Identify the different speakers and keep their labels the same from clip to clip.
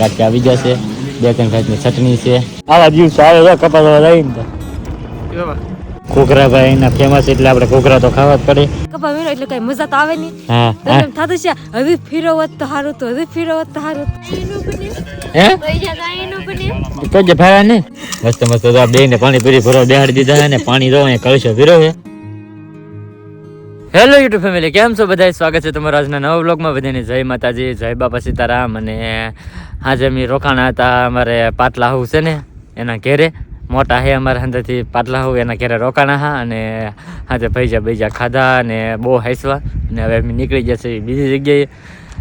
Speaker 1: ગાંઠિયા આવી જશે. બે ત્રણ જાતની ચટણી છે. આવા દિવસ આવે તો લઈ જાય ને તો. ઘોઘરા ભાઈ ફેમસ એટલે આપણે ઘોઘરા તો ખાવા જ પડે.
Speaker 2: કપા વીણો એટલે કઈ મજા તો આવે નહીં.
Speaker 1: હા
Speaker 2: એમ થતું છે? હવે ફેરવત તો સારું તો હવે ફેરવત તો સારું.
Speaker 1: હે? તો જે ભાઈ ને? મસ્ત મસ્ત તો બે ને પાણી પૂરી ભરો બેહાડી દીધા ને પાણી રો અહીંયા કળશો ભીરો છે. હેલો યુટ્યુબ ફેમિલી કેમ છો બધા સ્વાગત છે તમારા આજના નવા બ્લોગમાં બધાને જય માતાજી, જય બાપા સીતારામ. અને આજે અમે રોકાણા હતા અમારે પાટલા હાઉસ છે ને, એના ઘેરે. મોટા હે અમારા અંદરથી પાટલા હાઉસ એના ઘેરે રોકાણા હા. અને આજે ભૈજા ભૈજા ખાધા અને બહુ હાઈસવા. અને હવે અમે નીકળી જશે બીજી જગ્યાએ.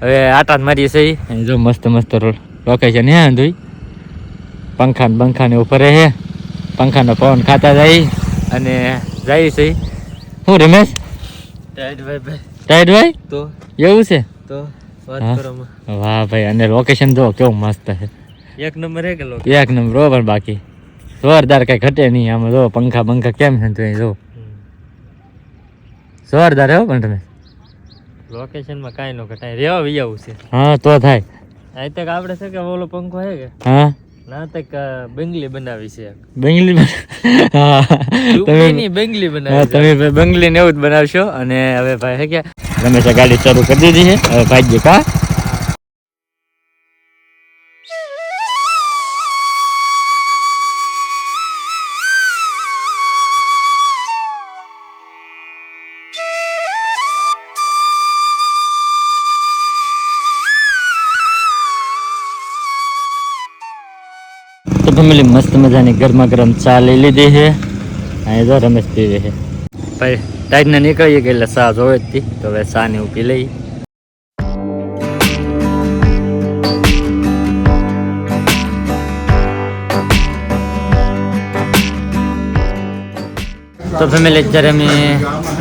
Speaker 1: હવે આટા જ મારીએ છીએ. અને જો મસ્ત મસ્ત લોકેશન હે ધોઈ પંખા ને બંખા ને ઉપર હે પંખાનો પવન ખાતા જાય. અને જાય છે શું રમેશ? ટાઈટ ભાઈ
Speaker 3: તો?
Speaker 1: એવું છે?
Speaker 3: તો? વાત
Speaker 1: હા? વાહ ભાઈ અને લોકેશન જો કેવું મસ્ત છે.
Speaker 3: એક નંબર હે કે લોકો
Speaker 1: એક નંબર બરોબર બાકી. જોરદાર કઈ ઘટે નહીં આમાં જો પંખા પંખા કેમ છે તું જો જોરદાર હો પણ તમે.
Speaker 3: લોકેશનમાં કાંઈ નો ઘટાય. રેવા વિયાવું છે.
Speaker 1: હા તો થાય.
Speaker 3: આ તક આપણે છે કે ઓલો પંખો હે કે?
Speaker 1: હા?
Speaker 3: ના તક બંગલી બનાવી છે.
Speaker 1: બંગલી તમે
Speaker 3: બંગલી બનાવી
Speaker 1: તમે ભાઈ બંગલી ને એવું જ બનાવશો. અને હવે ભાઈ હે કે રમેશ ગાડી ચાલુ કરી દીધી છે. હવે ભાઈ કા તો ફેમિલી મસ્ત મજાની ગરમા ગરમ ચા લઈ લીધી છે અહીં જો રમેશ પીવે છે ભાઈ ટાઈટને નીકળીએ ગઈ એટલે ચા જોવે જ હતી તો હવે ચા ને એવું પી લઈ તો ફેમિલી અત્યારે અમે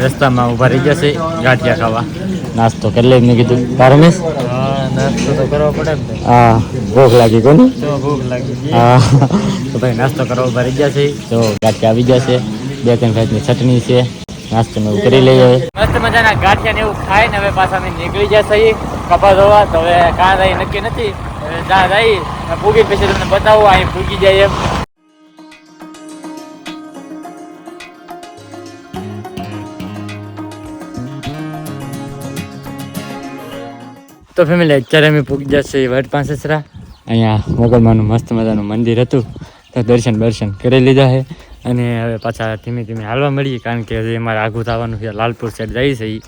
Speaker 1: રસ્તામાં ઊભા રહી જશે ગાંઠિયા ખાવા નાસ્તો કરી લઈ મેં કીધું રમેશ
Speaker 3: નાસ્તો તો કરવો પડે
Speaker 1: હા ભૂખ લાગી કોની?
Speaker 3: ભૂખ લાગી
Speaker 1: હા. તો ભાઈ નાસ્તો કરવા ભરી ગયા છે. તો ગાંઠિયા આવી ગયા છે. બે ત્રણ જાતની ચટણી છે. નાસ્તો ને એવું કરી લઈએ. મસ્ત મજાના ગાંઠિયા ને એવું ખાઈ ને હવે પાછા અમે નીકળી જશે કપા ધોવા. તો હવે કાં રહી નક્કી નથી. હવે જ્યાં રહી પૂગી પછી તમને બતાવું અહીં ભૂગી જાય એમ. તો ફેમિલી અત્યારે અમે પૂગી જશે વાટ પાંસરા અહીંયા મોગલમાનું મસ્ત મજાનું મંદિર હતું. તો દર્શન દર્શન કરી લીધા છે. અને હવે પાછા ધીમે ધીમે હાલવા મળીએ કારણ કે હજી અમારે આઘું થવાનું છે. લાલપુર સાઈડ જાય છે ઈ.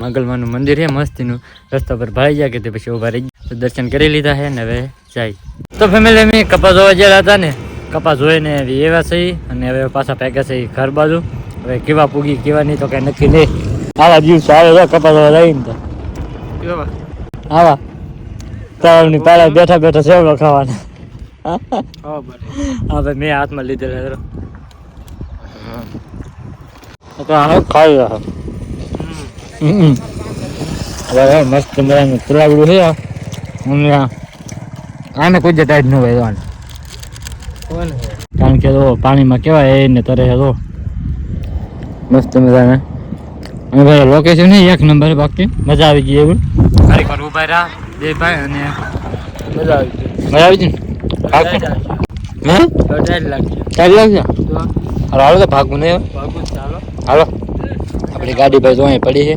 Speaker 1: મંગલમાનું મંદિર છે મસ્તીનું. રસ્તા પર ભરાઈ ગયા કે તે પછી ઊભા રહી ગયા. દર્શન કરી લીધા છે ને હવે જાય. તો ફેમિલી અમે કપા જોવા ગયા હતા ને કપા જોઈને એવા છે અને હવે પાછા ભેગા છે ઘર બાજુ. હવે કેવા પૂગી કેવા નહીં તો કઈ નક્કી નહીં. આવા દિવસો આવે કપા જોવા જાય ને તો આવા. તળની પાળા બેઠા બેઠા સેવડો ખાવાના.
Speaker 3: હા
Speaker 1: ભાઈ મેં હાથમાં લીધેલા જરા તો આ ખાઈ રહ્યા હવે મસ્ત મજાનું તળાવડું છે. અને આને કોઈ જતા જ ન હોય જવાનું કારણ કે તો પાણીમાં કેવાય એને તરે છે મસ્ત મજાને. અને ભાઈ લોકેશન એક નંબર બાકી. મજા આવી ગઈ એવું. ઊભા રહ્યા બે ભાઈ અને
Speaker 3: મજા આવી.
Speaker 1: મજા આવી ગઈ ને? ભાગવું? હે?
Speaker 3: ટાઈટ લાગશે.
Speaker 1: ચાલી લાગશે હાલો હાલો તો ભાગવું નહીં હવે.
Speaker 3: ભાગું જ ચાલો.
Speaker 1: હાલો. આપણી ગાડી ભાઈ તો પડી છે.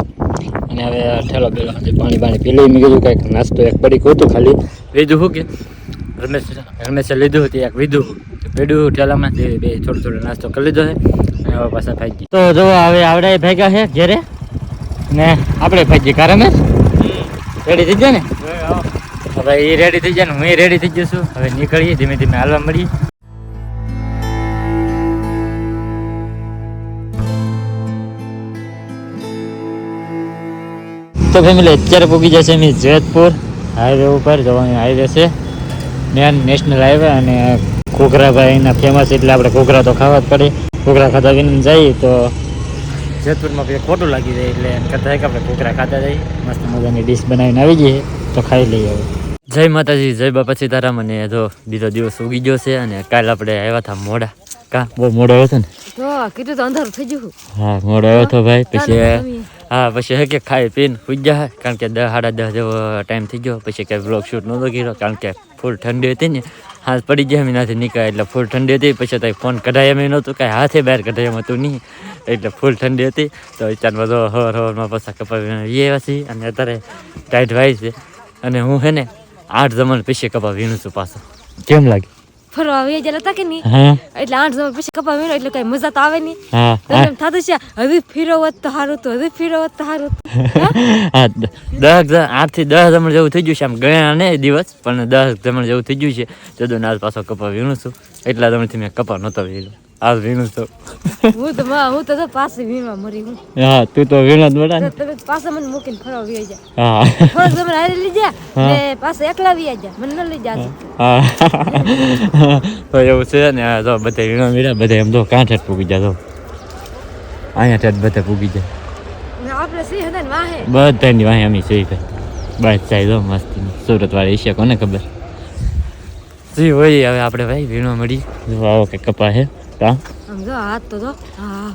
Speaker 1: અને હવે ઠેલો પેલો હજી પાણી પાણી પી લઈ મેં કીધું કંઈક નાસ્તો એક પડી હતું ખાલી. લીધું શું કે? રમેશ રમેશે લીધું હતું એક લીધું. પીડ્યું ઠેલામાં બે બે થોડો થોડો નાસ્તો કરી લીધો છે. અને હવે પાછા ભાગી તો જો હવે આવડે ભાગ્યા છે ઘેરે. ને આપણે ભાગી કા રમેશ રેડી થઈ જાય ને?
Speaker 3: હવે
Speaker 1: એ રેડી થઈ જાય ને હું રેડી થઈ જશું હવે નીકળીએ, ધીમે ધીમે હાલવા મળીએ. તો ફેમિલી અત્યારે પૂગી જશે અમે જેતપુર. હાઈવે ઉપર જવાની હાઈવે છે. મેન નેશનલ હાઈવે અને ઘોઘરાભાઈ એના ફેમસ એટલે આપણે ઘોઘરા તો ખાવા જ પડે. ઘોઘરા ખાતા વિને જઈએ તો જેતપુરમાં પછી ખોટું લાગી જાય એટલે એમ કરતા કે આપણે કોકરા ખાતા જઈએ. મસ્ત મજાની ડીશ બનાવીને આવી જઈએ તો ખાઈ લઈએ હવે. જય માતાજી જય બાપા સીતારામ અને જો બીજો દિવસ ઉગી ગયો છે અને કાલ આપણે આવ્યા હતા મોડા. કા? બહુ મોડો આવ્યો હતો ને?
Speaker 2: તો કીધું તો અંધારું થઈ ગયું.
Speaker 1: હા મોડો આવ્યો હતો ભાઈ. પછી હા. પછી હે કે ખાઈ પીને પૂજ જાય કારણ કે દસ સાડા દસ જેવો ટાઈમ થઈ ગયો. પછી કંઈ બ્લોગ શૂટ નહોતો કર્યો. કારણ કે ફૂલ ઠંડી હતી ને. હાથ પડી ગયા અમે નાથી નીકળ્યા. એટલે ફૂલ ઠંડી હતી. પછી તો ફોન કઢાય એમ નહોતું. કાંઈ હાથે બહાર કઢાય એમ નહીં. એટલે ફૂલ ઠંડી હતી. તો વિચારમાં બધો હવાર હવારમાં પાછા કપાવી એ વાસી અને અત્યારે ટાઈટ વાય છે. અને હું હે ને આઠ જમણ પછી કપા વીણું છું પાછો. કેમ લાગે?
Speaker 2: ફરવા આવી ગયા હતા કે નહીં? એટલે આઠ જણ પછી કપા મેળો એટલે કઈ મજા તો આવે નહીં. તો એમ થતું છે હવે ફેરવત તો સારું તો હવે ફેરવત તો સારું
Speaker 1: હા? દસ આઠથી દસ જમણ જેવું થઈ ગયું છે આમ ગયા ને દિવસ પણ દસ જમણ જેવું થઈ ગયું છે તો આજ પાછો કપા વીણું છું. એટલા જમણથી મેં કપા નહોતો વીણ્યો આજ વીણું તો
Speaker 2: હું તો માં- હું તો તો પાસે વીણવા મરી હું.
Speaker 1: હા તું તો વીણો જ
Speaker 2: તો તમે પાસે મને મૂકીને ફરવા વી જાય
Speaker 1: હા.
Speaker 2: થોડોક તમે હારે લઈ જા ને પાસે એકલા વી જાય મને ન લઈ જા
Speaker 1: હા. તો એવું છે ને આ તો બધે વીણો વીણા બધે એમ તો કાંઠે જ પૂગી જાય તો અહીંયા ઠેઠ બધા પૂગી જાય
Speaker 2: ને આપણે સી હતા ને વાહે.
Speaker 1: બધાની વાહે અમી સી ભાઈ બસ જાય જો મસ્તી સુરત વાળી એશિયા કોને ખબર? જી હોય હવે આપણે ભાઈ વીણો મળી. જો આવો કે કપા હે કા?
Speaker 2: આમ જો હાથ તો જો હા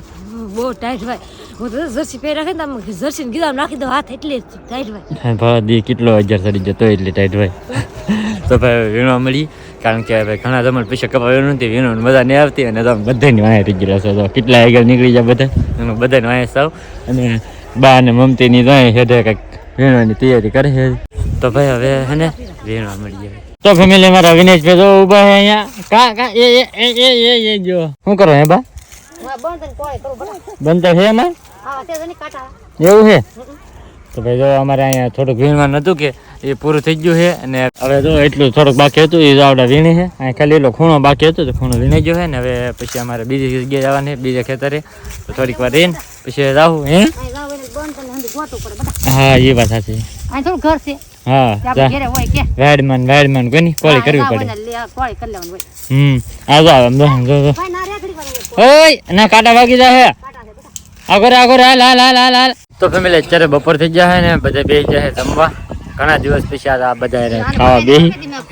Speaker 2: બહુ ટાઈટ ભાઈ. હું તો જર્સી પહેરી રાખે ને આમ જર્સી ગીધા નાખી દો હાથ એટલે ટાઈટ ભાઈ.
Speaker 1: ભાઈ દી કેટલો હજાર સડી જતો એટલે ટાઈટ ભાઈ. તો ભાઈ વીણવા મળી કારણ કે ભાઈ ઘણા જમણ પૈસા કપા વીણું નથી વીણું મજા નહીં આવતી અને તમે બધાની વાંહે થઈ ગયેલા છે. તો કેટલા આગળ નીકળી જાય બધા? અને બધાને વાંહે સાવ. અને બા અને મમતીની વાંહે હેઠે કંઈક વીણવાની તૈયારી કરે છે. તો ભાઈ હવે હે ને વીણવા મળી જાય તો ફેમિલી મારા વિનેશ ભાઈ તો ઊભા છે અહીંયા. કા કા એ એ એ એ એ એ જો શું કરો હે બા? બનતો છે એમાં? એવું છે? તો ભાઈ જો અમારે અહીંયા થોડુંક વીણવાનું હતું કે એ પૂરું થઈ ગયું છે અને હવે જો એટલું થોડુંક બાકી હતું એ આવડા વીણી છે. અહીં ખાલી એટલો ખૂણો બાકી હતો તો ખૂણો વીણી ગયો છે ને હવે પછી અમારે બીજી જગ્યાએ જવાની બીજા ખેતરે. તો થોડીક વાર રહીને પછી રાહુ હે? હા એ વાત સાચી.
Speaker 4: ઘર છે.
Speaker 1: હા જા.
Speaker 4: ઘરે હોય કે.
Speaker 1: વાડમાં ને વાડમાં કોની કોળી કરવી પડે? હમ આ આવે જો જો જો.
Speaker 4: ના
Speaker 1: ઓય ના કાંટા વાગી જાય આગળ આગળ હાલ હાલ હાલ હાલ હાલ. તો ફેમિલી અત્યારે બપોર થઈ જાય ને બધા બે જાય જમવા. ઘણા દિવસ પછી આ બધા ખાવા બે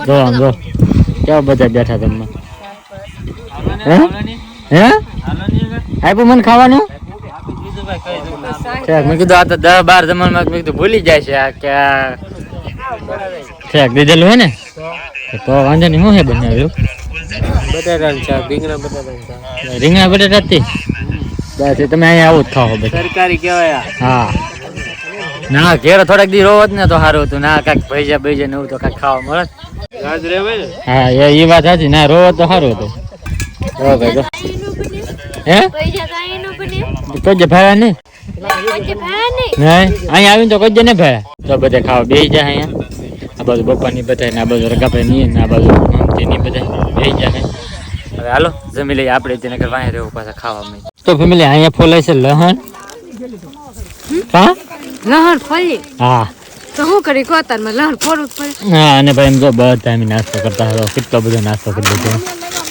Speaker 1: જો આમ જો. કેવા બધા બેઠા જમવા? હે? હે? આપ્યું મને ખાવાનું? મેં કીધું આ તો દસ બાર જમવામાં મેં કીધું ભૂલી જાય છે આ કે ઠેક દીધેલું હે ને? તો વાંધો નહીં શું હે બનાવ્યું
Speaker 3: બટાટાનું શાક રીંગણા બટાટાનું શાક.
Speaker 1: રીંગણા બટાટા જ બસ તમે અહીંયા આવું જ ખાઓ બધા.
Speaker 3: સરકારી કહેવાય
Speaker 1: હા. ના ઘેર થોડાક દી રોવત જ ને તો સારું હતું. ના કાંઈક ભૈજા ભૈજા ને એવું તો કાંઈક ખાવા મળે.
Speaker 3: હોય
Speaker 1: હા એ એ વાત સાચી. ના રોવો તો સારું હતું. હે? ભાઈ ભાઈ નહીં? અહીંયા આવીને તો કોઈ જે નહીં ભાયા તો બધા ખાવા બે જાય અહીંયા. આ બાજુ બપ્પાની બધા ને આ બાજુ રગાભાઈ ની ને આ બાજુ મમતીની બધા બેસી જાય હવે હાલો જમી લઈએ. આપણે અહીંયા રહેવું પાછા ખાવા મળે તો ફેમિલી અહીંયા ફોલાય છે લહણ. હા?
Speaker 2: લહણ ફોલી
Speaker 1: હા.
Speaker 2: તો શું કરી? કહો તારમાં લહણ ફોડવું પડે.
Speaker 1: હા અને ભાઈ એમ જો બધા એમ નાસ્તો કરતા હતો. કેટલો બધો નાસ્તો કરી દીધો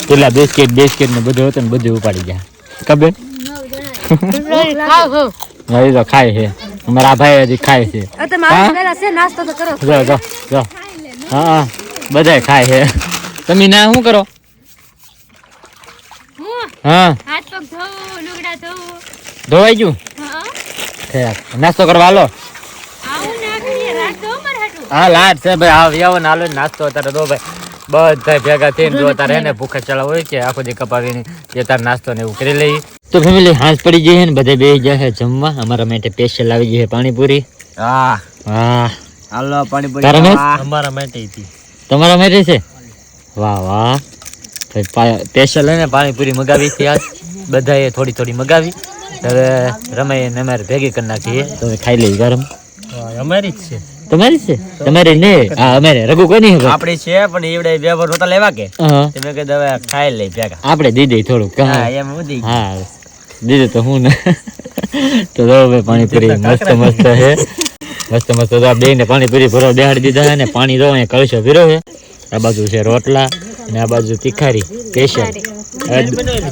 Speaker 1: પેલા બિસ્કિટ બિસ્કિટ ને બધું હતું ને બધું ઉપાડી ગયા. કબે
Speaker 2: ખાવ હો
Speaker 1: તો ખાય છે. અમારા ભાઈ હજી ખાય છે.
Speaker 2: હવે
Speaker 1: જો જો જો. હા બધા ખાય છે. તમે ના શું કરો? હા? ધોવાઈ ગયું? નાસ્તો કરવા હાલો. હા લાટ છે ભાઈ. આવ આવો ને હાલો નાસ્તો અત્યારે. દો ભાઈ. બધા ભેગા થઈને જો તારે એને ભૂખે ચડાવ હોય કે આખો દી કપાવીને એ તાર નાસ્તો ને એવું કરી લઈએ. તો ફેમિલી હાંસ પડી જઈએ ને બધા બે જાય જમવા. અમારા માટે સ્પેશિયલ આવી ગઈ છે પાણીપુરી.
Speaker 3: હા.
Speaker 1: હા.
Speaker 3: હાલો
Speaker 1: પાણીપુરી
Speaker 3: અમારા માટે હતી.
Speaker 1: તમારા માટે છે? વાહ વાહ. સ્પેશિયલ ને પાણીપુરી મગાવી હતી આજ. બધાએ થોડી થોડી મગાવી. હવે રમાઈ ને અમારે ભેગી કરી નાખીએ. તો ખાઈ લઈએ ગરમ.
Speaker 3: અમારી જ છે.
Speaker 1: તમારી છે? તમારી ને હા અમારે રઘુ કોઈ નહીં
Speaker 3: આપણી છે પણ એવડે બે વાર નહોતા લેવા કે? તમે કે દવા ખાઈ લઈ ભેગા.
Speaker 1: આપણે દીધી થોડુંક
Speaker 3: હા. એમ ઉદી
Speaker 1: હા. દીધું તો હું ને. તો દો બે પાણી પાણીપુરી મસ્ત મસ્ત છે. મસ્ત મસ્ત તો ને પાણી પૂરી ભરવા બેહાડી દીધા છે ને પાણી દો અહીંયા કળશો પીરો છે. આ બાજુ છે રોટલા અને આ બાજુ તીખારી સ્પેશિયલ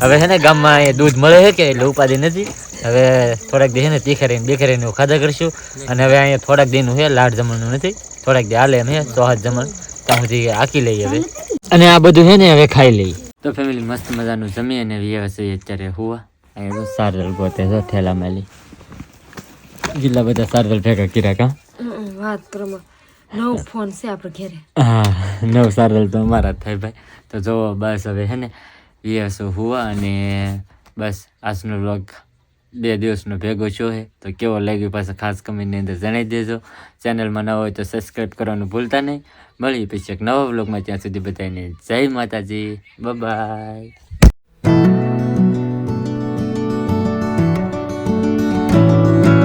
Speaker 1: હવે છે ને ગામમાં દૂધ મળે છે કે એટલે ઉપાધિ નથી? હવે થોડાક દી છે ને તીખારી ને બેખારી ખાધા કરશું. અને હવે અહીંયા થોડાક દીનું છે લાડ જમણનું નથી. થોડાક દી હાલે એમ છે સો હાથ જમણ. ત્યાં સુધી આકી લઈએ હવે. અને આ બધું છે ને હવે ખાઈ લઈએ. તો ફેમિલી મસ્ત મજાનું જમી અને વ્યવસાય અત્યારે હુવા અહીંયા સારવેલ ગોતે છે ઠેલા મેલી. જેટલા બધા સારવાર ભેગા કર્યા કા?
Speaker 2: વાત કરમાં નવ ફોન છે આપણે ઘેરે.
Speaker 1: હા નવ સારવેલ તો અમારા જ થાય ભાઈ. તો જો બસ હવે હે ને વીએસો હુવા અને બસ આજનો વ્લોગ બે દિવસનો ભેગો શો હે, તો કેવો લાગ્યો પાછો ખાસ કમેન્ટની અંદર જણાવી દેજો. ચેનલમાં ન હોય તો સબસ્ક્રાઈબ કરવાનું ભૂલતા નહીં. મળીએ પછી એક નવા બ્લોગમાં ત્યાં સુધી બધાને જય માતાજી. બાય